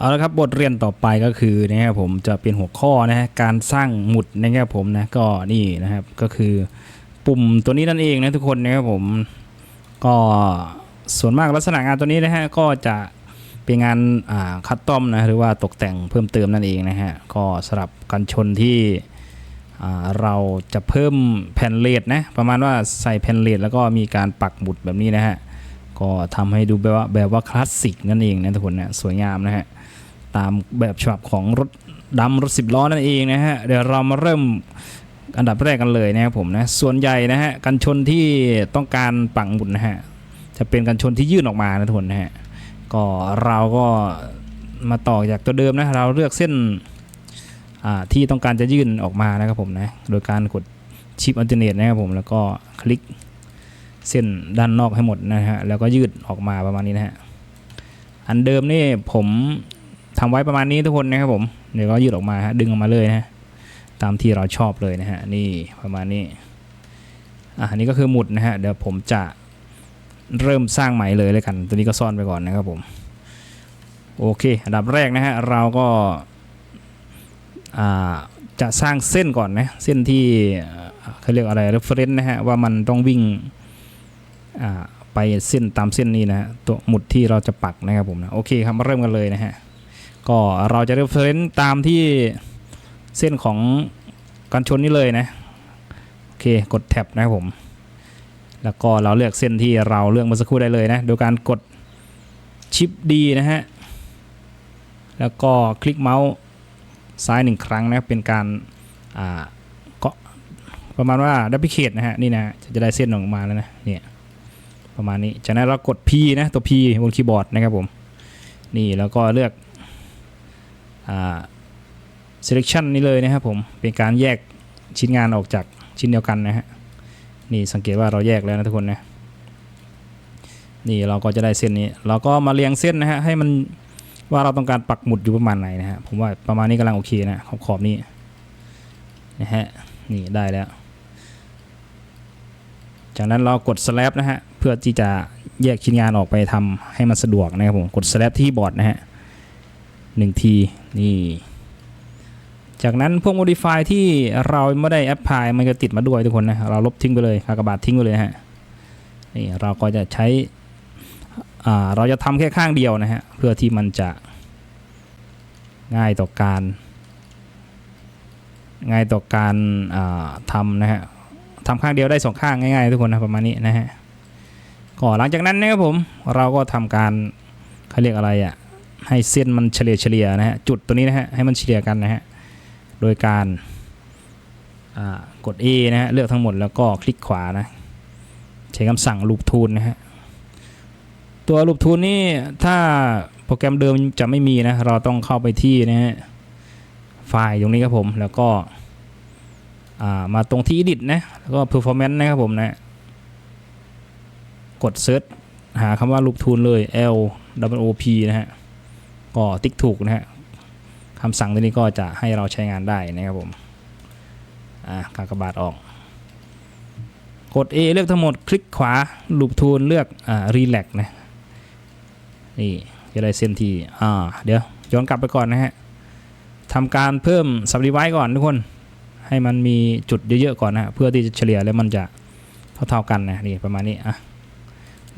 เอาละครับบทเรียนต่อไปก็คือนะครับผมจะเป็นหัวข้อนะฮะการสร้างหมุดนะครับผมนะก็นี่นะครับก็คือปุ่มตัวนี้นั่นเองนะทุกคนนะครับผมก็ส่วนมากลักษณะงานตัวนี้นะฮะก็จะเป็นงานอ่าคัดต้อมนะหรือว่าตกแต่งเพิ่มเติมนั่นเองนะฮะก็สำหรับกันชนที่อ่าเราจะเพิ่มแผ่นเลดนะประมาณว่าใส่แผ่นเลดแล้วก็มีการปักหมุดแบบนี้นะฮะก็ทำให้ดูแบบว่าแบบว่าคลาสสิกนั่นเองนะทุกคนนะสวยงามนะฮะ ตามแบบฉบับของรถดำรถสิบล้อนั่นเองนะฮะเดี๋ยวเรามาเริ่มอันดับแรกกันเลยนะครับผมนะส่วนใหญ่นะฮะกันชนที่ต้องการปังหมุดนะฮะจะเป็นกันชนที่ยื่นออกมานะทุกคนนะฮะก็เราก็มาต่อจากตัวเดิมนะเราเลือกเส้นที่ต้องการจะยื่นออกมานะครับผมนะโดยการกดชิปอัลเทอร์เนทนะครับผมแล้วก็คลิกเส้นด้านนอกให้หมดนะฮะแล้วก็ยืดออกมาประมาณนี้นะฮะอันเดิมนี่ผม ทำไว้ประมาณนี้ทุกคนนะครับผมเดี๋ยวก็ยืดออกมาฮะดึงออกมาเลยนะฮะตามที่เราชอบเลยนะฮะนี่ประมาณนี้อะนนี้ก็คือหมุดนะฮะเดี๋ยวผมจะเริ่มสร้างใหม่เลยเลยกัน ตัวนี้ก็ซ่อนไปก่อนนะครับผมโอเคอันดับแรกนะฮะเราก็อ่าจะสร้างเส้นก่อนนะเส้นที่เขาเรียกอะไร reference นะฮะว่ามันต้องวิ่งอ่าไปเส้นตามเส้นนี้นะฮะตัวหมุดที่เราจะปักนะครับผมนะโอเคครับมาเริ่มกันเลยนะฮะ ก็เราจะเรฟเฟรนซ์ตามที่เส้นของกันชนนี้เลยนะ โอเคกดแท็บนะครับผม แล้วก็เราเลือกเส้นที่เราเลือกเมื่อสักครู่ได้เลยนะ โดยการกดชิปดีนะฮะ แล้วก็คลิกเมาส์ซ้ายหนึ่งครั้งนะเป็นการอ่าก็ประมาณว่าดับเบิลเคทนะฮะนี่นะจะได้เส้นออกมาแล้วนะเนี่ยประมาณนี้จากนั้นเรากด P นะตัว P บนคีย์บอร์ดนะครับผม นี่แล้วก็เลือก selection นี้เลยนะครับผมเป็นการแยกชิ้นงานออกจากชิ้นเดียวกันนะฮะนี่สังเกตว่าเราแยกแล้วนะทุกคนนะนี่เราก็จะได้เส้นนี้ เราก็มาเรียงเส้นนะฮะให้มันว่าเราต้องการปักหมุดอยู่ประมาณไหนนะฮะผมว่าประมาณนี้กำลังโอเคนะขอบขอบนี้นะฮะนี่ได้แล้ว จากนั้นเรากด slab นะฮะเพื่อที่จะแยกชิ้นงานออกไปทำให้มันสะดวกนะครับผมกด slab ที่บอร์ดนะฮะ หนึ่งทีนี่ จากนั้นพวก modify ที่เราไม่ได้ apply มันก็ติดมาด้วยทุกคนนะ เราลบทิ้งไปเลยกากบาททิ้งไปเลยฮะ นี่เราก็จะใช้อ่าเราจะทำแค่ข้างเดียวนะฮะ เพื่อที่มันจะง่ายต่อการ ง่ายต่อการอ่าทำนะฮะทำข้างเดียวได้สองข้างง่ายๆทุกคนนะประมาณนี้นะฮะก็หลังจากนั้นนะครับผมเราก็ทำการเขาเรียกอะไรอะ่ะ ให้เส้นมันเฉลี่ยเฉลี่ยนะฮะจุดตัวนี้นะฮะให้มันเฉลี่ยกันนะฮะโดยการกด A นะฮะเลือกทั้งหมดแล้วก็คลิกขวานะใช้คำสั่ง loop tool นะฮะตัว loop tool นี่ถ้าโปรแกรมเดิมจะไม่มีนะเราต้องเข้าไปที่นะฮะไฟล์ตรงนี้ครับผมแล้วก็มาตรงที่ edit นะแล้วก็ performance นะครับผมนะกด search หาคำว่า loop tool เลย L W O P นะฮะ ก็ติ๊กถูกนะฮะคำสั่งตัวนี้ก็จะให้เราใช้งานได้นะครับผมอ่ากากบาทออก กด A เลือกทั้งหมดคลิกขวา loop tool เลือกอ่า relax นะนี่จะได้เส้นที่อ่าเดี๋ยวย้อนกลับไปก่อนนะฮะทำการเพิ่ม subdivide ก่อนทุกคน ให้มันมีจุดเยอะๆก่อนนะเพื่อที่จะเฉลี่ยแล้วมันจะเท่าๆกันนะนี่ประมาณนี้อะ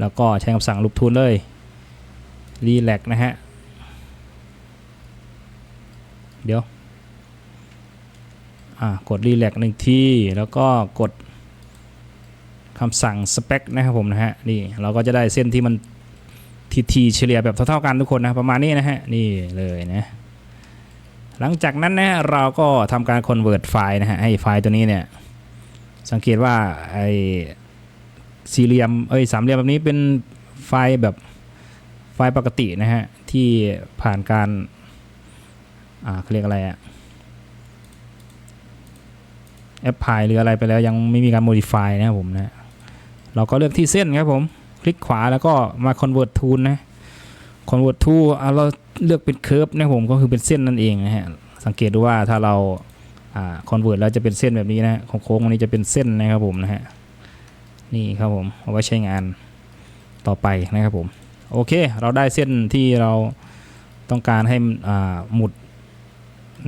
แล้วก็ใช้คำสั่งลูปทูนเลยรีแลกนะฮะ เดี๋ยวกดรีแลกหนึ่งทีแล้วก็กดคำสั่งสเปคนะครับผมนะฮะนี่เราก็จะได้เส้นที่มันทีทีเฉลี่ยแบบเท่าๆกันทุกคนนะประมาณนี้นะฮะนี่เลยนะหลังจากนั้นนะเราก็ทำการ convert ไฟล์นะฮะให้ไฟล์ตัวนี้เนี่ยสังเกตว่าไอ้สี่เหลี่ยมเอ้ยสามเหลี่ยมแบบนี้เป็นไฟล์แบบไฟล์ปกตินะฮะที่ผ่านการ อ่าเขาเรียกอะไรอะแอปพลายหรืออะไรไปแล้วยังไม่มีการ modify นะครับผมนะเราก็เลือกที่เส้นครับผม คลิกขวาแล้วก็มา convert to นะ convert tool อะเราเลือกเป็น curve นะผมก็คือเป็นเส้นนั่นเองนะฮะสังเกตดูว่าถ้าเราอ่า convert แล้วจะเป็นเส้นแบบนี้นะโค้งอันนี้จะเป็นเส้นนะครับผมนะฮะนี่ครับผมเอาไว้ใช้งานต่อไปนะครับผมโอเค เราได้เส้นที่เราต้องการให้อ่าหมุด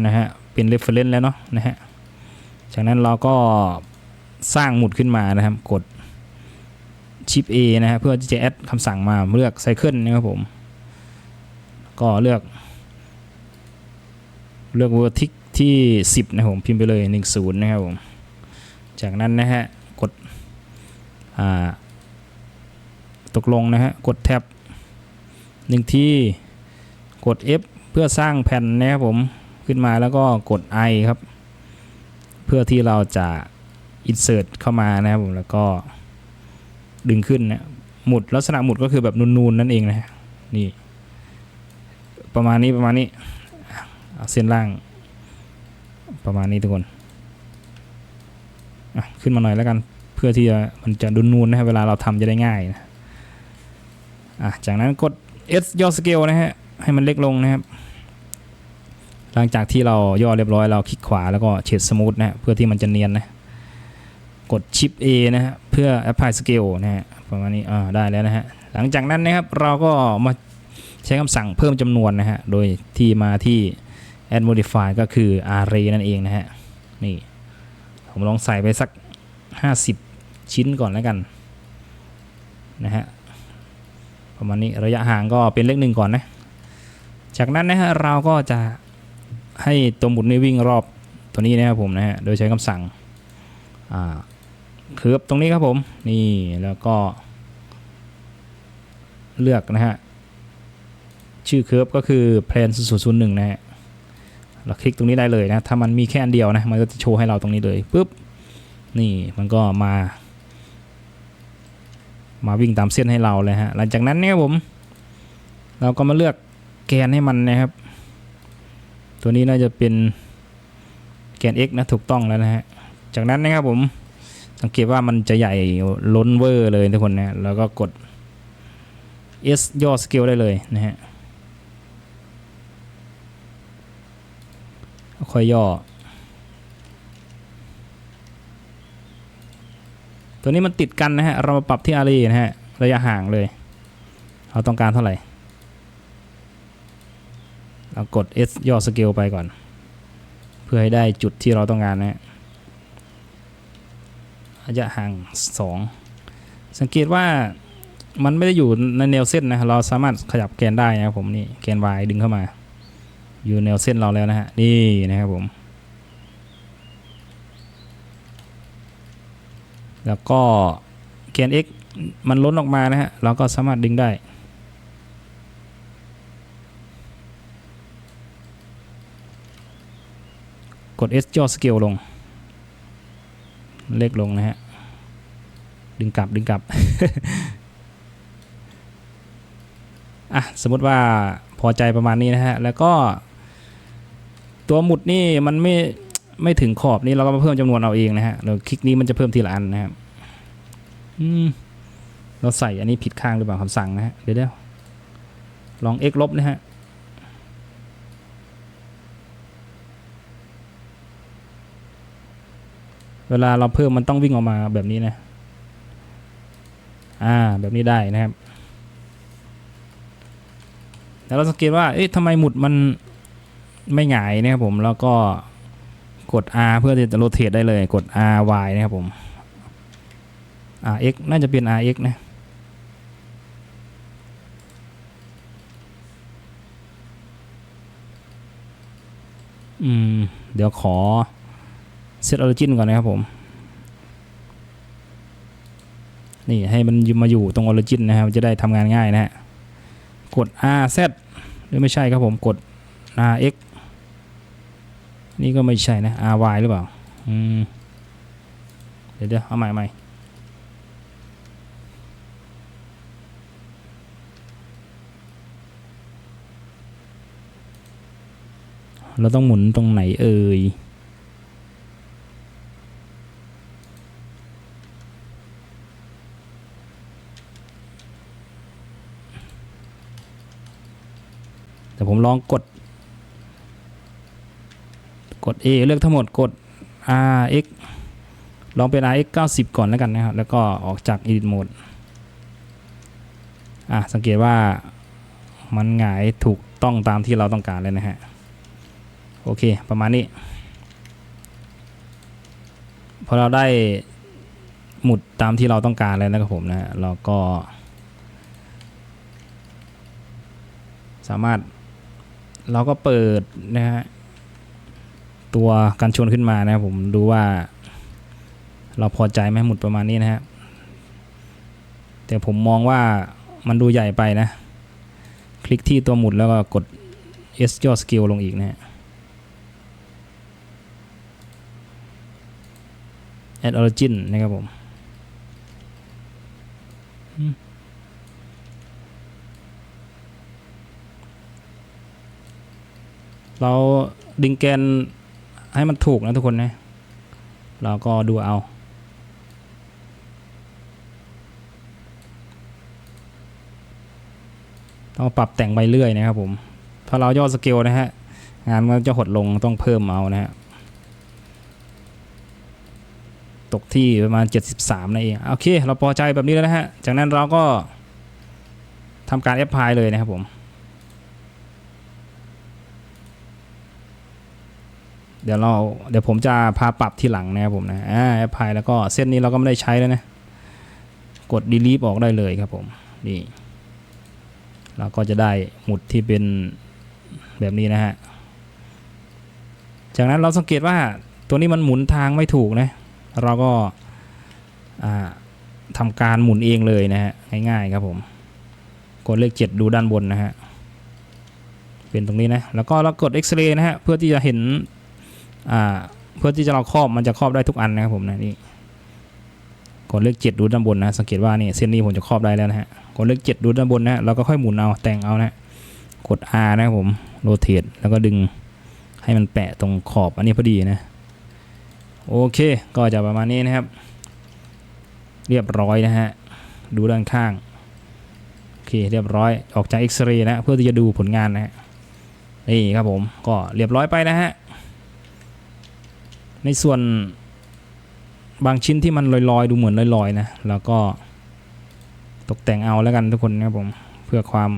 นะฮะเป็น reference แล้วเนาะนะฮะจากนั้นเราก็สร้างหมุดขึ้นมานะครับ กดชิป A นะฮะเพื่อที่จะแอดคำสั่งมาเลือก Cycle นะครับผม ก็เลือก เลือก vertex ที่ 10 นะผม พิมพ์ไปเลย 10 นะครับผม จากนั้นนะฮะ กดตกลงนะฮะ กดแท็บหนึ่งที่ กด F เพื่อสร้างแผ่นนะครับผม ขึ้นมาแล้วก็กด I ครับ เพื่อที่เราจะ insert เข้ามานะครับผมแล้วก็ดึงขึ้นนะหมุดลักษณะหมุดก็คือแบบนูนๆนั่นเองนะฮะนี่ ประมาณนี้ประมาณนี้เอาเส้นล่าง ประมาณนี้ทุกคนขึ้นมาหน่อยแล้วกันเพื่อที่จะมันจะดุนนูนนะครับเวลาเราทำจะได้ง่ายนะอะจากนั้นกด S ย่อสเกลนะฮะให้มันเล็กลงนะครับ หลังจากที่เราย่อเรียบร้อยเราคลิกขวาแล้วก็เฉดสมูทนะเพื่อที่มันจะเนียนนะกดชิป A นะฮะเพื่อ apply scale นะฮะประมาณนี้อ่าได้แล้วนะฮะหลังจากนั้นนะครับเราก็มาใช้คำสั่งเพิ่มจำนวนนะฮะโดยที่มาที่ add modify ก็คือ array นั่นเองนะฮะนี่ผมลองใส่ไปสัก 50 ชิ้นก่อนแล้วกันนะฮะประมาณนี้ระยะห่างก็เป็นเลขหนึ่งก่อนนะ จากนั้นนะฮะเราก็จะ ให้ตัวหมุนนี่วิ่งรอบตัวนี้นะครับผมนะฮะ โดยใช้คำสั่งอ่าเคิร์ฟตรงนี้ครับผม นี่แล้วก็ เลือกนะฮะ ชื่อเคิร์ฟก็คือ plan 001นะฮะ เราคลิกตรงนี้ได้เลยนะ ถ้ามันมีแค่อันเดียวนะ มันก็จะโชว์ให้เราตรงนี้เลยปุ๊บ นี่มันก็มา มาวิ่งตามเส้นให้เราเลยฮะ หลังจากนั้นเนี่ยผม เราก็มาเลือกแกนให้มันนะครับ ตัวนี้น่าจะเป็นแกน x นะถูกต้องแล้วนะฮะ จากนั้นนะครับผมสังเกตว่ามันจะใหญ่ล้นเวอร์เลยทุกคนนะแล้วก็กด S ย่อสเกลได้เลยนะฮะค่อยย่อ ตัวนี้มันติดกันนะฮะ เรามาปรับที่อารีนะฮะ ระยะห่างเลย เราต้องการเท่าไหร่ เรากด S ย่อสเกลไปก่อน เพื่อให้ได้จุดที่เราต้องการนะฮะระยะห่าง 2 สังเกตว่ามันไม่ได้อยู่ในแนวเส้นนะ เราสามารถขยับแกนได้นะครับผมนี่แกน Y ดึงเข้ามา อยู่แนวเส้นเราแล้วนะฮะ นี่นะครับผม แล้วก็แกน x มันล้นออกมานะฮะ เราก็สามารถดึงได้ กด S ย่อสเกลลง เล็กลงนะฮะ ดึงกลับดึงกลับ อะ สมมติว่าพอใจประมาณนี้นะฮะ แล้วก็ ตัวหมุดนี่มันไม่ไม่ถึงขอบนี่เราก็มาเพิ่มจำนวนเอาเองนะฮะเราคลิกนี้มันจะเพิ่มทีละอันนะครับอืมเราใส่อันนี้ผิดข้างหรือเปล่าคำสั่งนะฮะเดี๋ยวเดี๋ยวลอง x ลบนะฮะ เวลาเราเพิ่มมันต้องวิ่งออกมาแบบนี้นะ อ่า แบบนี้ได้นะครับ แล้วเราสังเกตว่า เอ๊ะทำไมหมุดมันไม่หงายนะครับผม แล้วก็กด R เพื่อจะโรเตทได้เลย กด R Y นะครับผม R X น่าจะเป็น R X นะ อืม เดี๋ยวขอ เซตออริจินก่อนนะครับผม นี่ให้มันมาอยู่ตรงออริจินนะครับ จะได้ทำงานง่ายนะฮะ กด R Z หรือไม่ใช่ครับผมกด R X นี่ก็ไม่ใช่นะ R Y หรือเปล่า อืม เดี๋ยวเดี๋ยวเอาใหม่ใหม่เราต้องหมุนตรงไหนเอ่ย แต่ผม ลองกด กด A เลือกทั้งหมดกด RX ลองเป็น RX 90 ก่อนแล้วกันนะครับ แล้วก็ออกจาก Edit Mode อะสังเกตว่ามันหงายถูกต้องตามที่เราต้องการเลยนะฮะ โอเค ประมาณนี้ พอเราได้หมุดตามที่เราต้องการแล้วนะครับผมนะฮะเราก็สามารถ เราก็เปิดนะฮะตัวกันชนขึ้นมานะครับผมดูว่า เราพอใจไหมหมุดประมาณนี้นะฮะแต่ผมมองว่ามันดูใหญ่ไปนะ คลิกที่ตัวหมุดแล้วก็กด S ย่อสกิลลงอีกนะฮะ Add Origin นะครับผมอืม เราดึงแกนให้มันถูกนะทุกคนนะเราก็ดูเอา ต้องปรับแต่งไปเรื่อยนะครับผมถ้าเราย่อสเกลนะฮะงานมันจะหดลงต้องเพิ่มเอานะฮะตกที่ประมาณ 73นั่นเองโอเค เราพอใจแบบนี้แล้วนะฮะ จากนั้นเราก็ทำการแอปพลายเลยนะครับผม เดี๋ยวเราเดี๋ยวผมจะพาปรับทีหลังนะครับผมนะอ่าแอปพลายแล้วก็เส้นนี้เราก็ไม่ได้ใช้แล้วนะ กด delete ออกได้เลยครับผมนี่เราก็จะได้หมุดที่เป็นแบบนี้นะฮะ จากนั้นเราสังเกตว่าตัวนี้มันหมุนทางไม่ถูกนะ เราก็ทำการหมุนเองเลยนะฮะ ง่ายๆครับผม กดเลขเจ็ดดูด้านบนนะฮะ เป็นตรงนี้นะ แล้วก็เรากดเอ็กซเรย์นะฮะ เพื่อที่จะเห็น เพื่อที่จะเราครอบมันจะครอบได้ทุกอันนะครับผมนะนี่กดเลขเจ็ดดูด้านบนนะ สังเกตว่านี่เส้นนี้ผมจะครอบได้แล้วนะฮะกดเลขเจ็ดดูด้านบนนะเราก็ค่อยหมุนเอาแต่งเอานะกด R นะครับผมโรเตทแล้วก็ดึงให้มันแปะตรงขอบอันนี้พอดีนะโอเคก็จะประมาณนี้นะครับ เรียบร้อยนะฮะดูด้านข้างโอเคเรียบร้อยออกจากเอ็กซเรย์นะเพื่อที่จะดูผลงานนะฮะนี่ครับผมก็เรียบร้อยไปนะฮะ ในส่วนบางชิ้นที่มันลอยๆ ดูเหมือนลอยๆนะแล้วก็ตกแต่งเอาแล้วกันทุกคนนะครับผมเพื่อความ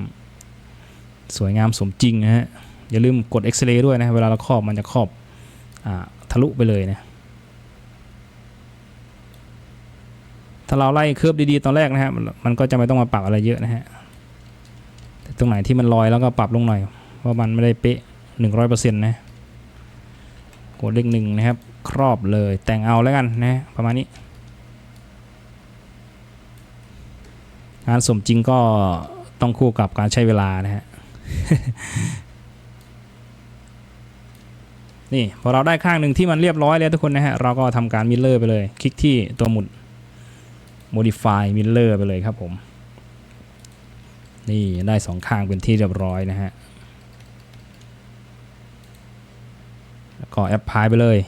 สวยงามสมจริงนะฮะอย่าลืมกดเอ็กซเรย์ด้วยนะเวลาเราครอบมันจะครอบอทะลุไปเลยนะถ้าเราไล่เคลือบดีๆตอนแรกนะฮะมันก็จะไม่ต้องมาปรับอะไรเยอะนะฮะแต่ตรงไหนที่มันลอยแล้วก็ปรับลงหน่อยเพรามันไม่ได้เป๊ะหนึ่งร้อยเปอร์เซ็นต์นะ กดเลขหนึ่งนะครับ ครอบเลยแต่งเอาแล้วกันนะประมาณนี้งานสมจริงก็ต้องคู่กับการใช้เวลานะฮะนี่พอเราได้ข้างหนึ่งที่มันเรียบร้อยแล้วทุกคนนะฮะเราก็ทำการมิลเลอร์ไปเลย คลิกที่ตัวหมุด modify mirror ไปเลยครับผม นี่ได้สองข้างเป็นที่เรียบร้อยนะฮะ แล้ว ก็แอปพลายไปเลย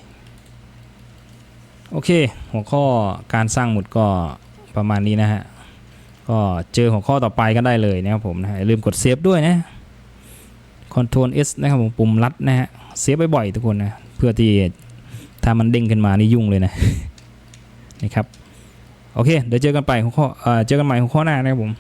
โอเค หัวข้อการสร้างหมุดก็ประมาณนี้นะฮะ ก็เจอหัวข้อต่อไปกันได้เลยนะครับผมนะฮะลืมกดเซฟด้วยนะ Ctrl S นะครับผมปุ่มลัดนะฮะ เซฟบ่อยๆทุกคนนะ เพื่อที่ถ้ามันเด้งขึ้นมานี่ยุ่งเลยนะ นะครับ โอเค เดี๋ยวเจอกันไปหัวข้อเอ่อเจอกันใหม่หัวข้อหน้านะครับผม